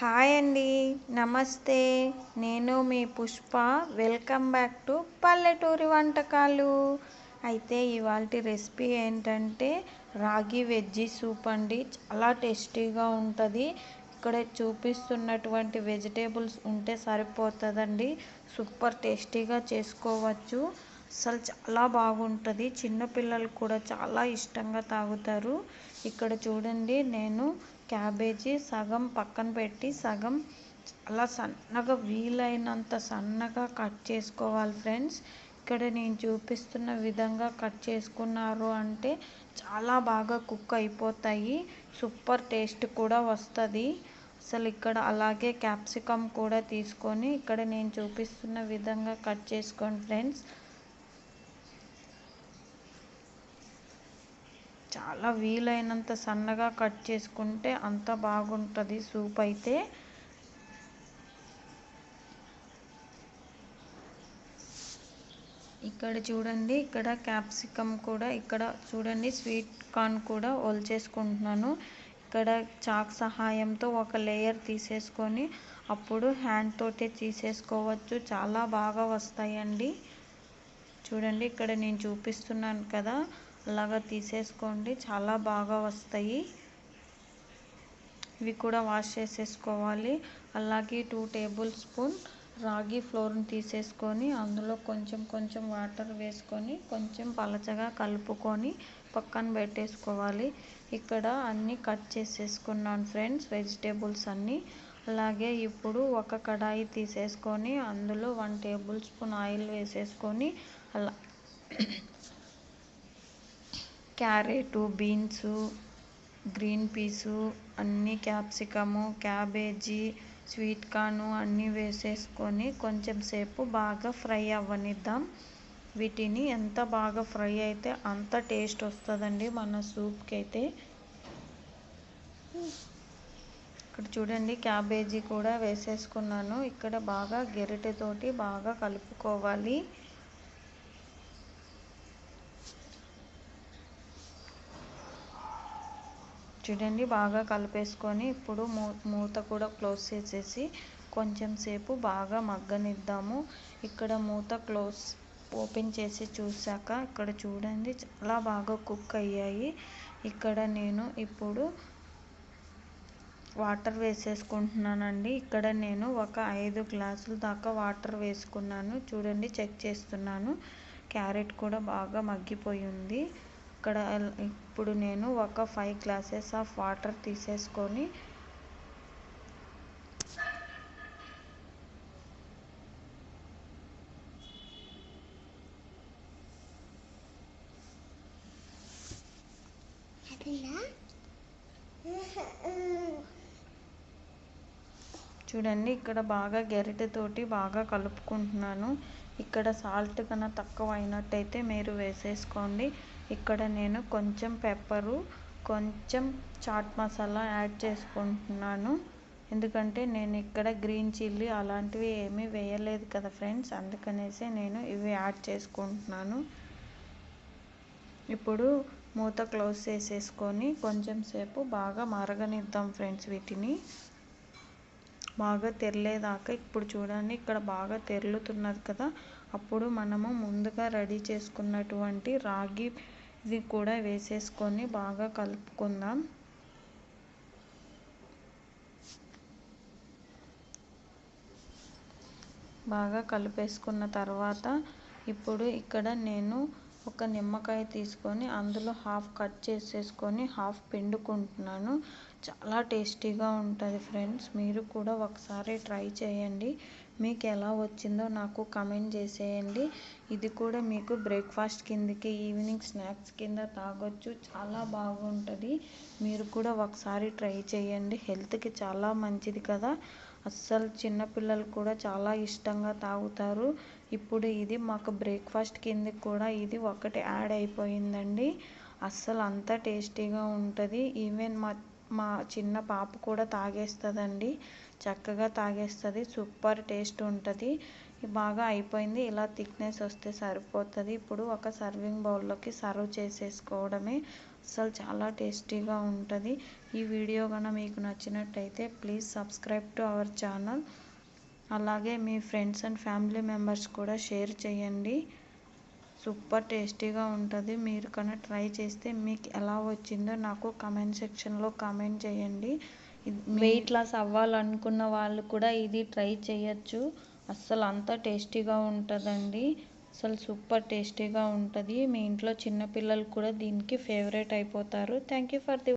Hi అండి. నమస్తే. నేను మీ పుష్ప. వెల్కమ్ బ్యాక్ టు పల్లెటూరి వంటకాలు. అయితే ఇవాళ రెసిపీ ఏంటంటే రాగి వెజ్జీ సూప్ అండి. చాలా టేస్టీగా ఉంటుంది. ఇక్కడ చూపిస్తున్నటువంటి వెజిటేబుల్స్ ఉంటే సరిపోతుందండి. సూపర్ టేస్టీగా చేసుకోవచ్చు. అసలు చాలా బాగుంటుంది. చిన్నపిల్లలు కూడా చాలా ఇష్టంగా తాగుతారు. ఇక్కడ చూడండి నేను క్యాబేజీ సగం పక్కన పెట్టి సగం చాలా సన్నగా వీలైనంత సన్నగా కట్ చేసుకోవాలి ఫ్రెండ్స్. ఇక్కడ నేను చూపిస్తున్న విధంగా కట్ చేసుకున్నారు అంటే చాలా బాగా కుక్ అయిపోతాయి. సూపర్ టేస్ట్ కూడా వస్తుంది. అసలు ఇక్కడ అలాగే క్యాప్సికమ్ కూడా తీసుకొని ఇక్కడ నేను చూపిస్తున్న విధంగా కట్ చేసుకోండి ఫ్రెండ్స్. చాలా వీలైనంత సన్నగా కట్ చేసుకుంటే అంత బాగుంటుంది సూప్ అయితే. ఇక్కడ చూడండి ఇక్కడ క్యాప్సికమ్ కూడా ఇక్కడ చూడండి స్వీట్ కార్న్ కూడా ఒలిచేసుకుంటున్నాను ఇక్కడ చాక్ సహాయంతో ఒక లేయర్ తీసేసుకొని అప్పుడు హ్యాండ్ తోటే తీసేసుకోవచ్చు. చాలా బాగా వస్తాయండి. చూడండి ఇక్కడ నేను చూపిస్తున్నాను కదా. అలాగా తీసేసుకోండి. చాలా బాగా వస్తాయి. ఇవి కూడా వాష్ చేసేసుకోవాలి. అలాగే టూ టేబుల్ స్పూన్ రాగి ఫ్లోర్ని తీసేసుకొని అందులో కొంచెం కొంచెం వాటర్ వేసుకొని కొంచెం పలచగా కలుపుకొని పక్కన పెట్టేసుకోవాలి. ఇక్కడ అన్నీ కట్ చేసేసుకున్నాను ఫ్రెండ్స్ వెజిటేబుల్స్ అన్నీ. అలాగే ఇప్పుడు ఒక కడాయి తీసేసుకొని అందులో వన్ టేబుల్ స్పూన్ ఆయిల్ వేసేసుకొని అలా క్యారెటు బీన్సు గ్రీన్ పీసు అన్నీ క్యాప్సికము క్యాబేజీ స్వీట్ కార్ను అన్నీ వేసేసుకొని కొంచెం సేపు బాగా ఫ్రై అవ్వనిద్దాం. వీటిని ఎంత బాగా ఫ్రై అయితే అంత టేస్ట్ వస్తుందండి మన సూప్కి అయితే ఇక్కడ చూడండి క్యాబేజీ కూడా వేసేసుకున్నాను. ఇక్కడ బాగా గెరిటెతోటి బాగా కలుపుకోవాలి. చూడండి బాగా కలిపేసుకొని ఇప్పుడు మూ మూత కూడా క్లోజ్ చేసేసి కొంచెం సేపు బాగా మగ్గనిద్దాము. ఇక్కడ మూత క్లోజ్ ఓపెన్ చేసి చూసాక ఇక్కడ చూడండి చాలా బాగా కుక్ అయ్యాయి. ఇక్కడ నేను ఇప్పుడు వాటర్ వేసేసుకుంటున్నానండి. ఇక్కడ నేను ఒక ఐదు గ్లాసుల దాకా వాటర్ వేసుకున్నాను. చూడండి చెక్ చేస్తున్నాను. క్యారెట్ కూడా బాగా మగ్గిపోయి ఉంది. ఇక్కడ ఇప్పుడు నేను ఒక ఫైవ్ గ్లాసెస్ ఆఫ్ వాటర్ తీసేసుకొని చూడండి ఇక్కడ బాగా గెరిటెతోటి బాగా కలుపుకుంటున్నాను. ఇక్కడ సాల్ట్ కన్నా తక్కువ అయినట్టయితే మీరు వేసేసుకోండి. ఇక్కడ నేను కొంచెం పెప్పరు కొంచెం చాట్ మసాలా యాడ్ చేసుకుంటున్నాను. ఎందుకంటే నేను ఇక్కడ గ్రీన్ చిల్లీ అలాంటివి ఏమీ వేయలేదు కదా ఫ్రెండ్స్ అందుకనేసి నేను ఇవి యాడ్ చేసుకుంటున్నాను. ఇప్పుడు మూత క్లోజ్ చేసేసుకొని కొంచెం సేపు బాగా మరగనిద్దాం ఫ్రెండ్స్ వీటిని. బాగా తెరలేదాకా ఇప్పుడు చూడండి ఇక్కడ బాగా తెరులుతున్నది కదా. అప్పుడు మనము ముందుగా రెడీ చేసుకున్నటువంటి రాగి ఇది కూడా వేసేసుకొని బాగా కలుపుకుందాం. బాగా కలిపేసుకున్న తర్వాత ఇప్పుడు ఇక్కడ నేను ఒక నిమ్మకాయ తీసుకొని అందులో హాఫ్ కట్ చేసేసుకొని హాఫ్ పిండుకుంటున్నాను. చాలా టేస్టీగా ఉంటుంది ఫ్రెండ్స్. మీరు కూడా ఒకసారి ట్రై చేయండి. మీకు ఎలా వచ్చిందో నాకు కమెంట్ చేసేయండి. ఇది కూడా మీకు బ్రేక్ఫాస్ట్ కిందకి ఈవినింగ్ స్నాక్స్ కింద తాగొచ్చు. చాలా బాగుంటుంది. మీరు కూడా ఒకసారి ట్రై చేయండి. హెల్త్కి చాలా మంచిది కదా. అస్సలు చిన్నపిల్లలు కూడా చాలా ఇష్టంగా తాగుతారు. ఇప్పుడు ఇది మాకు బ్రేక్ఫాస్ట్ కిందకి కూడా ఇది ఒకటి యాడ్ అయిపోయిందండి. అస్సలు అంత టేస్టీగా ఉంటుంది. ఈవెన్ మా మా చిన్న పాప కూడా తాగేస్తుందండి. చక్కగా తాగేస్తుంది. సూపర్ టేస్ట్ ఉంటుంది. బాగా అయిపోయింది. ఇలా థిక్నెస్ వస్తే సరిపోతుంది. ఇప్పుడు ఒక సర్వింగ్ బౌల్లోకి సర్వ్ చేసేసుకోవడమే అసలు చాలా టేస్టీగా ఉంటుంది. ఈ వీడియో కనుక మీకు నచ్చినట్టయితే please subscribe to our channel అలాగే మీ ఫ్రెండ్స్ అండ్ ఫ్యామిలీ మెంబర్స్ కూడా షేర్ చేయండి. సూపర్ టేస్టీగా ఉంటుంది. మీరు కన్నా ట్రై చేస్తే మీకు ఎలా వచ్చిందో నాకు కమెంట్ సెక్షన్లో కామెంట్ చేయండి. వెయిట్ లాస్ అవ్వాలనుకున్న వాళ్ళు కూడా ఇది ట్రై చేయొచ్చు. అస్సలు అంత టేస్టీగా ఉంటుందండి. అసలు సూపర్ టేస్టీగా ఉంటుంది. మీ ఇంట్లో చిన్నపిల్లలు కూడా దీనికి ఫేవరెట్ అయిపోతారు. Thank you for the